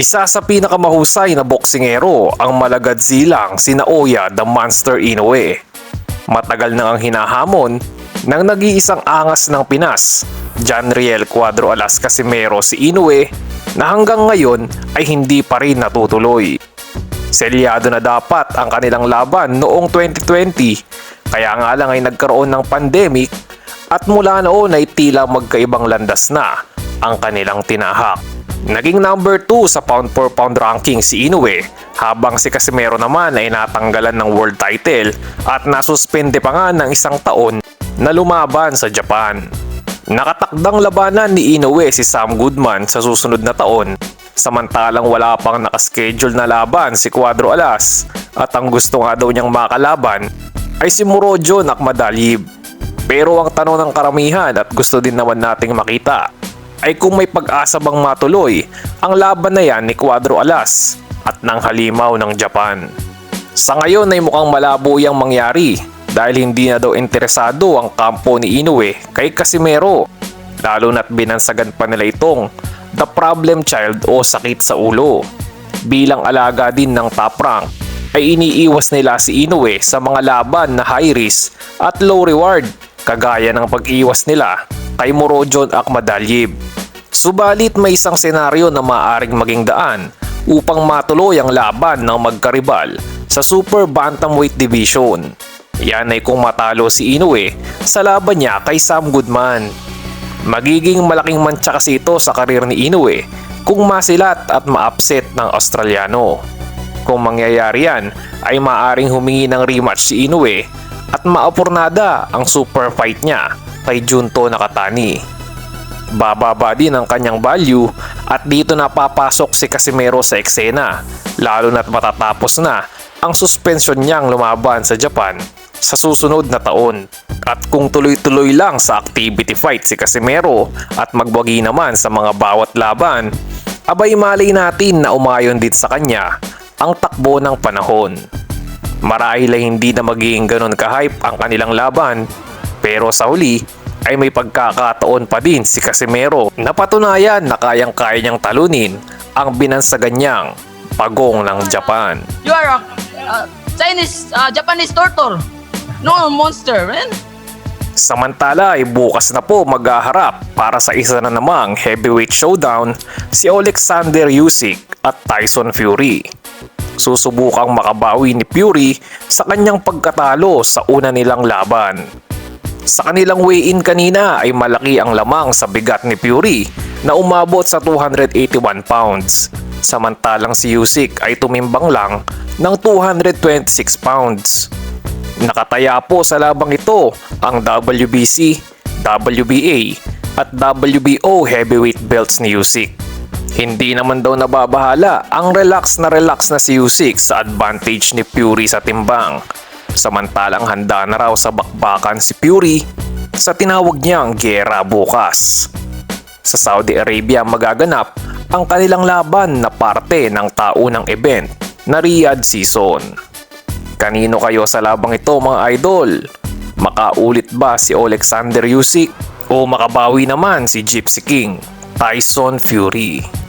Isa sa pinakamahusay na boksingero ang malagad silang si Naoya the Monster Inoue. Matagal na ang hinahamon ng nag-iisang angas ng Pinas, John Riel Cuadro Alas Casimero si Inoue na hanggang ngayon ay hindi pa rin natutuloy. Selyado na dapat ang kanilang laban noong 2020 kaya nga lang ay nagkaroon ng pandemic at mula noon ay tila magkaibang landas na ang kanilang tinahak. Naging number 2 sa pound for pound ranking si Inoue habang si Casimero naman ay natanggalan ng world title at nasuspende pa nga ng isang taon na lumaban sa Japan. Nakatakdang labanan ni Inoue si Sam Goodman sa susunod na taon samantalang wala pang nakaschedule na laban si Cuadro Alas at ang gusto nga daw niyang makalaban ay si Murojo Nakmadalib. Pero ang tanong ng karamihan at gusto din naman nating makita ay kung may pag-asa bang matuloy ang laban na yan ni Cuadro Alas at ng halimaw ng Japan. Sa ngayon ay mukhang malabo yang mangyari dahil hindi na daw interesado ang kampo ni Inoue kay Casimero lalo na't binansagan pa nila itong the problem child o sakit sa ulo. Bilang alaga din ng top rank ay iniiwas nila si Inoue sa mga laban na high risk at low reward kagaya ng pag-iwas nila kay Morojon Akmadalyib. Subalit may isang senaryo na maaaring maging daan upang matuloy ang laban ng magkaribal sa Super Bantamweight Division. Yan ay kung matalo si Inoue sa laban niya kay Sam Goodman. Magiging malaking mantsa kasi ito sa karir ni Inoue kung masilat at ma-upset ng Australiano. Kung mangyayari yan, ay maaaring humingi ng rematch si Inoue at maapurnada ang super fight niya kay Junto Nakatani. Bababa din ang kanyang value at dito na papasok si Casimero sa eksena lalo na't matatapos na ang suspensyon niyang lumaban sa Japan sa susunod na taon. At kung tuloy-tuloy lang sa activity fight si Casimero at magwagi naman sa mga bawat laban, abay malay natin na umayon din sa kanya ang takbo ng panahon. Marahil ay hindi na magiging ganun ka-hype ang kanilang laban, pero sa huli ay may pagkakataon pa din si Casimero na patunayan na kayang-kaya niyang talunin ang binansagan niyang pagong ng Japan. You are a uh, Chinese, uh, Japanese torture. No monster, man. Samantala ay bukas na po maghaharap para sa isa na namang heavyweight showdown si Alexander Usyk at Tyson Fury. Susubukang makabawi ni Fury sa kanyang pagkatalo sa una nilang laban. Sa kanilang weigh-in kanina ay malaki ang lamang sa bigat ni Fury na umabot sa 281 pounds. Samantalang si Usyk ay tumimbang lang ng 226 pounds. Nakataya po sa labang ito ang WBC, WBA at WBO heavyweight belts ni Usyk. Hindi naman daw nababahala ang relax na relax na si Usyk sa advantage ni Fury sa timbang. Samantalang handa na raw sa bakbakan si Fury sa tinawag niyang gera bukas. Sa Saudi Arabia magaganap ang kanilang laban na parte ng taunang event na Riyadh Season. Kanino kayo sa labang ito mga idol? Makaulit ba si Alexander Usyk o makabawi naman si Gypsy King, Tyson Fury?